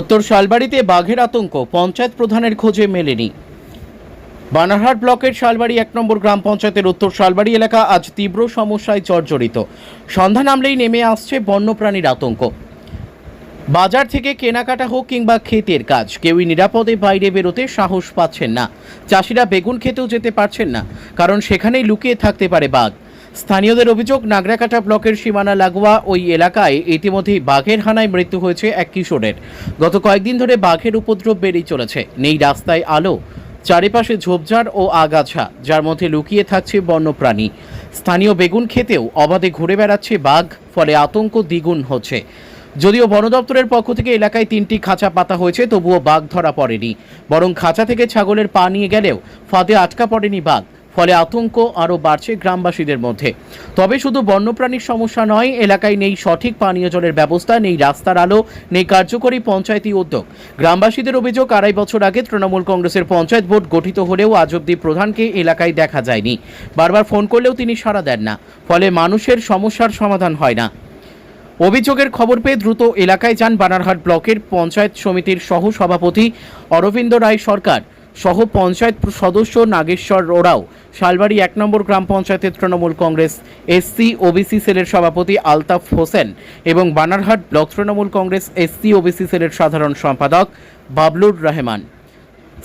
উত্তর শালবাড়িতে বাঘের আতঙ্ক, পঞ্চায়েত প্রধানের খোঁজে মেলেনি। বানারহাট ব্লকের শালবাড়ি এক নম্বর গ্রাম পঞ্চায়েতের উত্তর শালবাড়ি এলাকা আজ তীব্র সমস্যায় জর্জরিত। সন্ধ্যা নামলেই নেমে আসছে বন্যপ্রাণীর আতঙ্ক। বাজার থেকে কেনাকাটা হোক কিংবা ক্ষেতের কাজ, কেউই নিরাপদে বাইরে বেরোতে সাহস পাচ্ছেন না। চাষিরা বেগুন খেতেও যেতে পারছেন না, কারণ সেখানেই লুকিয়ে থাকতে পারে বাঘ। স্থানীয়দের অভিযোগ, নাগরাকাটা ব্লকের সীমানা লাগোয়া ওই এলাকায় ইতিমধ্যেই বাঘের হানায় মৃত্যু হয়েছে এক কিশোরের। গত কয়েকদিন ধরে বাঘের উপদ্রব বেড়েই চলেছে। নেই রাস্তায় আলো, চারিপাশে ঝোপঝাড় ও আগাছা, যার মধ্যে লুকিয়ে থাকছে বন্যপ্রাণী। স্থানীয় বেগুন খেতেও অবাধে ঘুরে বেড়াচ্ছে বাঘ, ফলে আতঙ্ক দ্বিগুণ হচ্ছে। যদিও বন দপ্তরের পক্ষ থেকে এলাকায় তিনটি খাঁচা পাতা হয়েছে, তবুও বাঘ ধরা পড়েনি। বরং খাঁচা থেকে ছাগলের পা নিয়ে গেলেও ফাঁদে আটকা পড়েনি বাঘ। ফলে আতঙ্ক আরও বাড়ছে গ্রামবাসীদের মধ্যে। তবে শুধু বন্যপ্রাণীর সমস্যা নয়, এলাকায় নেই সঠিক পানীয় জলের ব্যবস্থা, নেই রাস্তার আলো, নেই কার্যকরী পঞ্চায়েতি উদ্যোগ। গ্রামবাসীদের অভিযোগ, আড়াই বছর আগে তৃণমূল কংগ্রেসের পঞ্চায়েত বোর্ড গঠিত হলেও আজ অব্দি প্রধানকে এলাকায় দেখা যায়নি। বারবার ফোন করলেও তিনি সাড়া দেন না। ফলে মানুষের সমস্যার সমাধান হয় না। অভিযোগের খবর পেয়ে দ্রুত এলাকায় যান বানারহাট ব্লকের পঞ্চায়েত সমিতির সহ সভাপতি অরবিন্দ রায় সরকার। সহ পঞ্চায়েত সদস্য নাগেশ্বর ওরাও। শালবাড়ি এক নম্বর গ্রাম পঞ্চায়েতের তৃণমূল কংগ্রেস এসসি, ওবিসি সেলের সভাপতি আলতাফ হোসেন এবং Banarhat block Trinamool Congress SC, OBC সেলের সাধারণ সম্পাদক বাবলুর রহমান।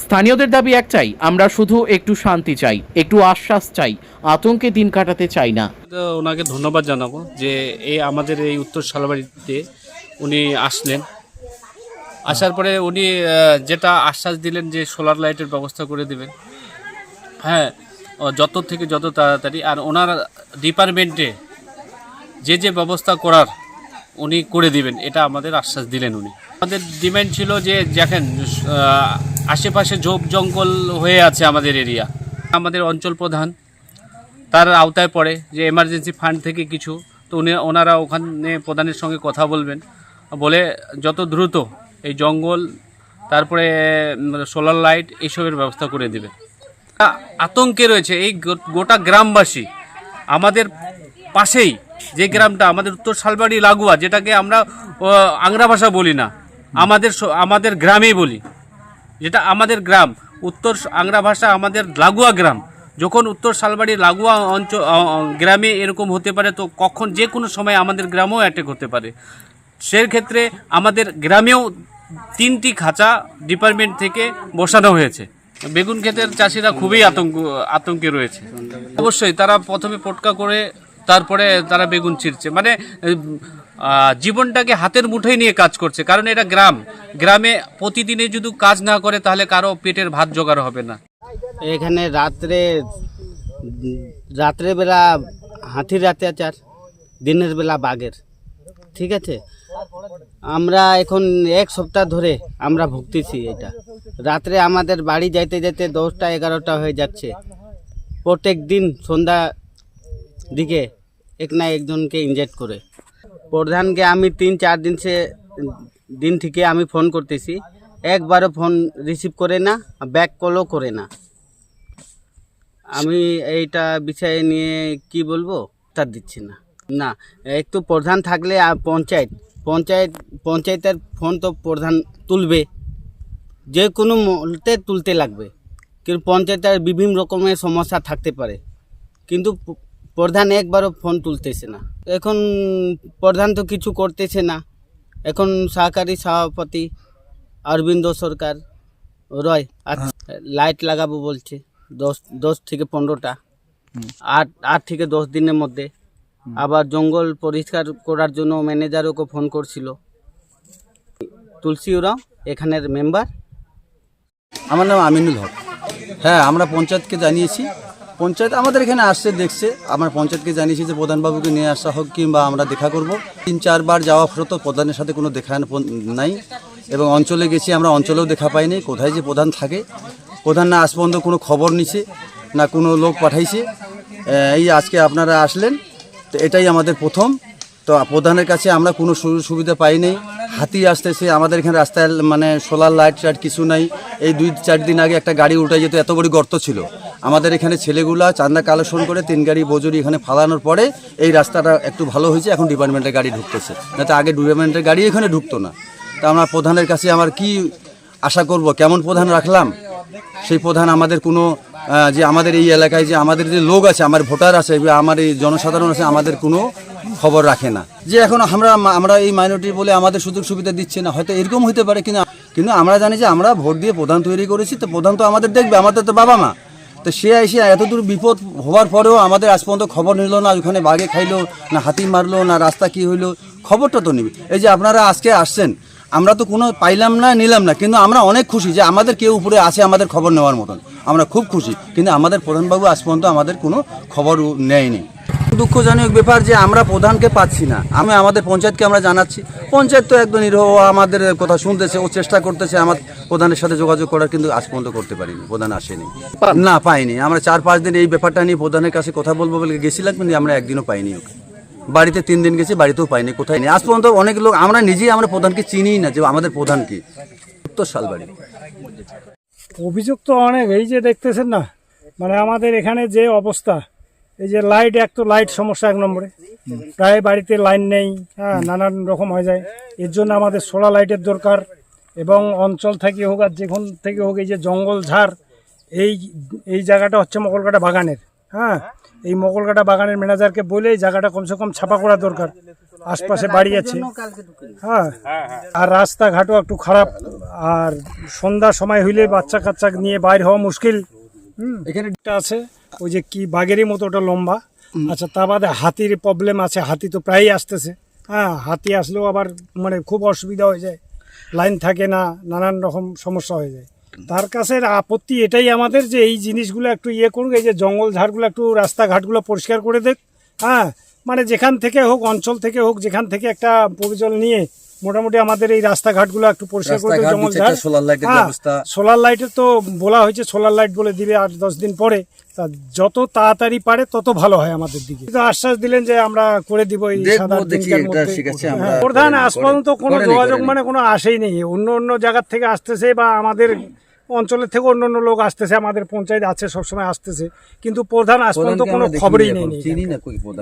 স্থানীয়দের দাবি একটাই, আমরা শুধু একটু শান্তি চাই, একটু আশ্বাস চাই, আতঙ্কে দিন কাটাতে চাই না। ওনাকে ধন্যবাদ জানাব যে এই আমাদের এই উত্তর শালবাড়িতে উনি আসলেন। আসার পরে উনি যেটা আশ্বাস দিলেন যে সোলার লাইটের ব্যবস্থা করে দেবেন। হ্যাঁ যত থেকে যত তাড়াতাড়ি, আর ওনার ডিপার্টমেন্টে যে যে ব্যবস্থা করার উনি করে দিবেন, এটা আমাদের আশ্বাস দিলেন উনি। আমাদের ডিমান্ড ছিল যে, দেখেন আশেপাশে ঝোপ জঙ্গল হয়ে আছে আমাদের এরিয়া। আমাদের অঞ্চল প্রধান, তার আওতায় পড়ে যে এমার্জেন্সি ফান্ড থেকে কিছু। তো উনি, ওনারা ওখানে প্রধানের সঙ্গে কথা বলবেন, বলে যত দ্রুত এই জঙ্গল, তারপরে সোলার লাইট এইসবের ব্যবস্থা করে দেবে। আতঙ্কে রয়েছে এই গোটা গ্রামবাসী। আমাদের পাশেই যে গ্রামটা, আমাদের উত্তর শালবাড়ি লাগোয়া, যেটাকে আমরা আংরা ভাষা বলি না, আমাদের আমাদের গ্রামেই বলি। যেটা আমাদের গ্রাম, উত্তর আংরা ভাষা আমাদের লাগোয়া গ্রাম। যখন উত্তর শালবাড়ি লাগুয়া অঞ্চল গ্রামে এরকম হতে পারে, তো কখন যে কোনো সময় আমাদের গ্রামেও অ্যাটেক হতে পারে। সেক্ষেত্রে আমাদের গ্রামেও তিনটি খাঁচা ডিপার্টমেন্ট থেকে বসানো হয়েছে। বেগুন ক্ষেতের চাষিরা খুবই আতঙ্ক, আতঙ্কে রয়েছে। অবশ্যই তারা প্রথমে পটকা করে তারপরে তারা বেগুন ছিঁড়ছে। মানে জীবনটাকে হাতের মুঠোয় নিয়ে কাজ করছে, কারণ এটা গ্রাম। গ্রামে প্রতিদিনে যদি কাজ না করে, তাহলে কারও পেটের ভাত জোগাড় হবে না। এখানে রাত্রে রাত্রে বেলা হাতির অত্যাচার দিনের বেলা বাঘের। ঠিক আছে? আমরা এখন এক সপ্তাহ ধরে আমরা ভুগতেছি এটা। রাত্রে আমাদের বাড়ি যাইতে যেতে দশটা, এগারোটা হয়ে যাচ্ছে। প্রত্যেক দিন সন্ধ্যা দিকে এক না একজনকে ইনজেক্ট করে। প্রধানকে আমি তিন, চার দিন সে দিন থেকে আমি ফোন করতেছি। একবারও ফোন রিসিভ করে না ব্যাক কলও করে না। আমি এইটা বিষয়ে নিয়ে কি বলব? তার দিচ্ছি না। না, একটু প্রধান থাকলে পঞ্চায়েত পঞ্চায়েত পঞ্চায়েতের ফোন তো প্রধান তুলবে। যে কোনো মুহূর্তে তুলতে লাগবে। কিন্তু পঞ্চায়েতের বিভিন্ন রকমের সমস্যা থাকতে পারে। কিন্তু প্রধান একবারও ফোন তুলতেছে না। এখন প্রধান তো কিছু করতেছে না। এখন সহকারী সভাপতি অরবিন্দ সরকার রয় আর লাইট লাগাবো বলছে দশ দশ থেকে পনেরোটা। আট আট থেকে দশ দিনের মধ্যে। আবার জঙ্গল পরিষ্কার করার জন্য ম্যানেজারকে ফোন করছিল। তুলসী ওরাও এখানের মেম্বার। আমার নাম আমিনুল হক। হ্যাঁ আমরা পঞ্চায়েতকে জানিয়েছি। পঞ্চায়েত আমাদের এখানে আসছে দেখছে। আমার পঞ্চায়েতকে জানিয়েছি যে প্রধানবাবুকে নিয়ে আসা হোক কিংবা আমরা দেখা করব। তিন চারবার যাওয়া তো প্রধানের সাথে কোনো দেখা নাই এবং অঞ্চলে গেছি আমরা অঞ্চলেও দেখা পাইনি। কোথায় যে প্রধান থাকে প্রধান না আজ পর্যন্ত কোনো খবর নিছে না কোনো লোক পাঠাইছে। এই আজকে আপনারা আসলেন। তো এটাই আমাদের প্রথম। তো প্রধানের কাছে আমরা কোনো সুযোগ সুবিধা পাইনি। হাতি আসতেছে, আমাদের এখানে রাস্তায় মানে সোলার লাইট টাইট কিছু নাই। এই দুই, চার দিন আগে একটা গাড়ি উঠে যেত, এত বড় গর্ত ছিল। আমাদের এখানে ছেলেগুলা চান্দা কালেকশন করে তিন গাড়ি বজুরি এখানে ফালানোর পরে এই রাস্তাটা একটু ভালো হয়েছে, এখন ডিপার্টমেন্টের গাড়ি ঢুকতেছে। যাতে আগে ডিপার্টমেন্টের গাড়ি এখানে ঢুকতো না। তা আমরা প্রধানের কাছে আমার কি আশা করব, কেমন প্রধান রাখলাম? সেই প্রধান আমাদের কোনো যে আমাদের এই এলাকায় যে আমাদের যে লোক আছে, আমার ভোটার আছে আমার এই জনসাধারণ আছে, আমাদের কোনো খবর রাখে না। যে এখন আমরা আমরা এই মাইনরিটি বলে আমাদের সুযোগ সুবিধা দিচ্ছে না, হয়তো এরকম হতে পারে, কিন্তু কিন্তু আমরা জানি যে আমরা ভোট দিয়ে প্রধান তৈরি করেছি, তো প্রধান তো আমাদের দেখবে, আমাদের তো বাবা মা। তো সে এসে এতদূর বিপদ হওয়ার পরেও আমাদের আজ পর্যন্ত খবর নিল না, ওখানে বাঘে খাইলো, না হাতি মারলো, না রাস্তা কি হইল, খবরটা তো নিবি। এই যে আপনারা আজকে আসছেন আমরা তো কোনো পাইলাম না নিলাম না। কিন্তু আমরা অনেক খুশি যে আমাদের কেউ উপরে আছে আমাদের খবর নেওয়ার মতন। আমরা খুব খুশি। কিন্তু আমাদের প্রধানবাবু আজ পর্যন্ত আমাদের কোনো খবর নেয়নি। দুঃখজনক ব্যাপার যে আমরা প্রধানকে পাচ্ছি না। আমি আমাদের পঞ্চায়েতকে আমরা জানাচ্ছি। পঞ্চায়েত তো একদম নিরহ আমাদের কথা শুনতেছে ও চেষ্টা করতেছে আমার প্রধানের সাথে যোগাযোগ করার কিন্তু আজ পর্যন্ত করতে পারিনি প্রধান আসেনি। না পাইনি। আমরা চার পাঁচ দিন এই ব্যাপারটা নিয়ে প্রধানের কাছে কথা বলব বলে গেছিলাম কিন্তু আমরা একদিনও পাইনি ওকে। বাড়িতে তিন দিন গেছি, বাড়িতেও পাইনি, কোথায় নেই। আজ পর্যন্ত অনেক লোক, আমরা নিজেই আমরা প্রধানকে চিনি না যে আমাদের প্রধান কি। উত্তর শালবাড়ি। অভিযোগ তো অনেক, এই যে দেখতেছেন না মানে আমাদের এখানে যে অবস্থা, এই যে লাইট, এক তো লাইট সমস্যা এক নম্বরে। প্রায় বাড়িতে লাইন নেই হ্যাঁ নানান রকম হয়ে যায়। এর জন্য আমাদের সোলার লাইটের দরকার এবং অঞ্চল থেকে হোক আর যেখান থেকে হোক, এই যে জঙ্গল ঝাড়, এই এই জায়গাটা হচ্ছে মকলকাটা বাগানের। হ্যাঁ এই মকলকাটা বাগানের ম্যানেজারকে বলে এই জায়গাটা কমসে কম ছাপা করা দরকার। আশপাশে বাড়ি আছে। হ্যাঁ আর রাস্তাঘাটও একটু খারাপ। আর সন্ধ্যার সময় হইলে বাচ্চা কাচ্চা নিয়ে বাইর হওয়া মুশকিল। এখানে একটা আছে ওই যে কি বাঘেরই মতো ওটা লম্বা। আচ্ছা তা বাদে হাতির প্রবলেম আছে হাতি তো প্রায়ই আসতেছে। হ্যাঁ হাতি আসলেও আবার মানে খুব অসুবিধা হয়ে যায়। লাইন থাকে না নানান রকম সমস্যা হয়ে যায়। তার কাছে আপত্তি এটাই আমাদের যে এই জিনিসগুলো একটু ইয়ে করুক, এই যে জঙ্গল ঝাড়গুলো, একটু রাস্তাঘাটগুলো পরিষ্কার করে দেখ। হ্যাঁ মানে যেখান থেকে হোক অঞ্চল থেকে হোক যেখান থেকে একটা পরিচল নিয়ে মোটামুটি আমাদের এই রাস্তাঘাটগুলো একটু পরিষ্কার করে হ্যাঁ। সোলার লাইটের তো বলা হয়েছে সোলার লাইট বলে দিবে আট দশ দিন পরে। তা যত তাড়াতাড়ি পারে তত ভালো হয় আমাদের দিকে। আশ্বাস দিলেন যে আমরা করে দিব এই হ্যাঁ, প্রধান আজ পর্যন্ত কোনো যোগাযোগ মানে কোনো আসেই নেই। অন্য অন্য জায়গার থেকে আসতেছে বা আমাদের অঞ্চলের থেকে অন্য অন্য লোক আসতেছে আমাদের পঞ্চায়েত আছে সবসময় আসতেছে। কিন্তু প্রধান আজ পর্যন্ত কোনো খবরই নেই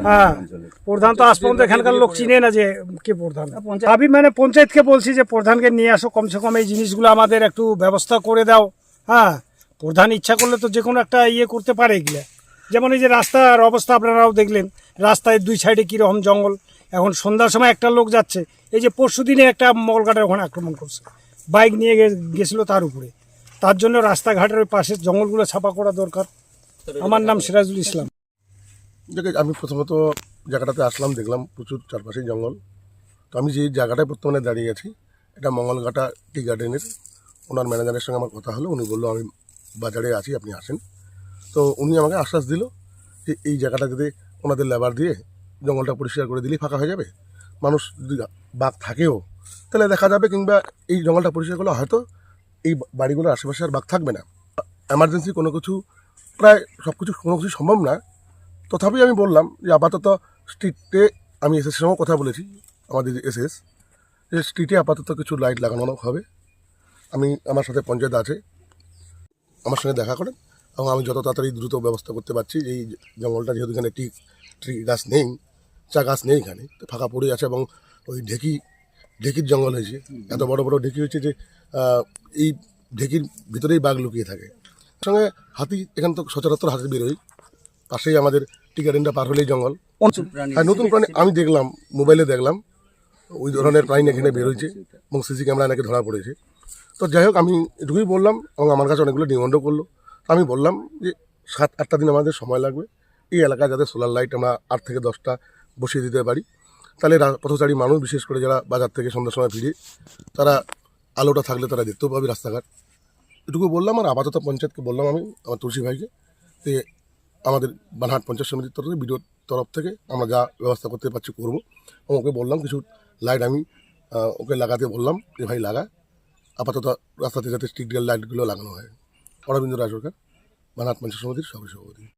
হ্যাঁ প্রধান তো আজ পর্যন্ত এখানকার লোক চিনে না যে কে প্রধান। আমি মানে পঞ্চায়েতকে বলছি যে প্রধানকে নিয়ে আসো কমসে কম এই জিনিসগুলো আমাদের একটু ব্যবস্থা করে দাও। হ্যাঁ প্রধান ইচ্ছা করলে তো যে কোনো একটা ইয়ে করতে পারে এগুলো। যেমন এই যে রাস্তার অবস্থা আপনারাও দেখলেন রাস্তায় দুই সাইডে কীরকম জঙ্গল। এখন সন্ধ্যার সময় একটা লোক যাচ্ছে এই যে পরশু দিনে একটা মগলঘাটের ওখানে আক্রমণ করছে। বাইক নিয়ে গেছিল তার উপরে। তার জন্য রাস্তাঘাটের ওই পাশে জঙ্গলগুলো ছাপা করা দরকার। আমার নাম সিরাজুল ইসলাম। দেখে আমি প্রথমত জায়গাটাতে আসলাম, দেখলাম প্রচুর চারপাশে জঙ্গল। তো আমি যে জায়গাটায় বর্তমানে দাঁড়িয়ে আছি, এটা মঙ্গলঘাটা টি গার্ডেনের। ওনার ম্যানেজারের সঙ্গে আমার কথা হলো, উনি বলল, আমি বাজারে আছি, আপনি আসেন। তো উনি আমাকে আশ্বাস দিল যে এই জায়গাটা যদি ওনাদের লেবার দিয়ে জঙ্গলটা পরিষ্কার করে দিলেই ফাঁকা হয়ে যাবে। মানুষ যদি বাঘ থাকেও, তাহলে দেখা যাবে কিংবা এই জঙ্গলটা পরিষ্কার করলে হয়তো এই বাড়িগুলোর আশেপাশে আর বাঘ থাকবে না। এমার্জেন্সি কোনো কিছু প্রায় সব কিছু কোনো কিছু সম্ভব না। তথাপি আমি বললাম যে আপাতত স্ট্রিটে আমি এসএস সঙ্গে কথা বলেছি, আমাদের এসএস যে স্ট্রিটে আপাতত কিছু লাইট লাগানো হবে। আমি আমার সাথে পঞ্চায়েত আছে, আমার সঙ্গে দেখা করেন এবং আমি যত তাড়াতাড়ি দ্রুত ব্যবস্থা করতে পারছি, এই জঙ্গলটা যেহেতু এখানে টি ট্রি গাছ নেই, চা গাছ নেই এখানে, তো ফাঁকা পড়ে আছে এবং ওই ঢেকি ঢেকির জঙ্গল হয়েছে। এত বড় বড় ঢেকি হয়েছে যে এই ঢেকির ভিতরেই বাঘ লুকিয়ে থাকে। সঙ্গে হাতি এখান তো সচরাচর হাতি বেরোয়। পাশেই আমাদের টি গার্ডেনটা পার হলেই জঙ্গল। হ্যাঁ নতুন প্রাণী আমি দেখলাম মোবাইলে দেখলাম। ওই ধরনের প্রাণী এখানে বেরোচ্ছে এবং সিসি ক্যামেরা নাকি ধরা পড়েছে। তো যাই হোক আমি এটুকুই বললাম এবং আমার কাছে অনেকগুলো ডিমান্ডও করল। তো আমি বললাম যে সাত আটটা দিন আমাদের সময় লাগবে। এই এলাকায় যাতে সোলার লাইট আমরা আট থেকে দশটা বসিয়ে দিতে পারি। তাহলে পথচারী মানুষ, বিশেষ করে যারা বাজার থেকে সন্ধ্যার সময় ফিরে, তারা আলোটা থাকলে তারা দেখতেও পাবে রাস্তাঘাট। এটুকু বললাম, আর আপাতত পঞ্চায়েতকে বললাম আমি, আমার তুলসী ভাইকে, যে আমাদের বানহাট পঞ্চায়েত সমিতির তরফে বিডিওর তরফ থেকে আমরা যা ব্যবস্থা করতে পারছি করব। ওকে বললাম, কিছু লাইট আমি ওকে লাগাতে বললাম, যে ভাই লাগা। আপাতত রাস্তাতে যাতে স্ট্রিট লাইটগুলো লাগানো হয়। অরবিন্দ রায় সরকার, বানহাট পঞ্চায়েত সমিতির সভাপতি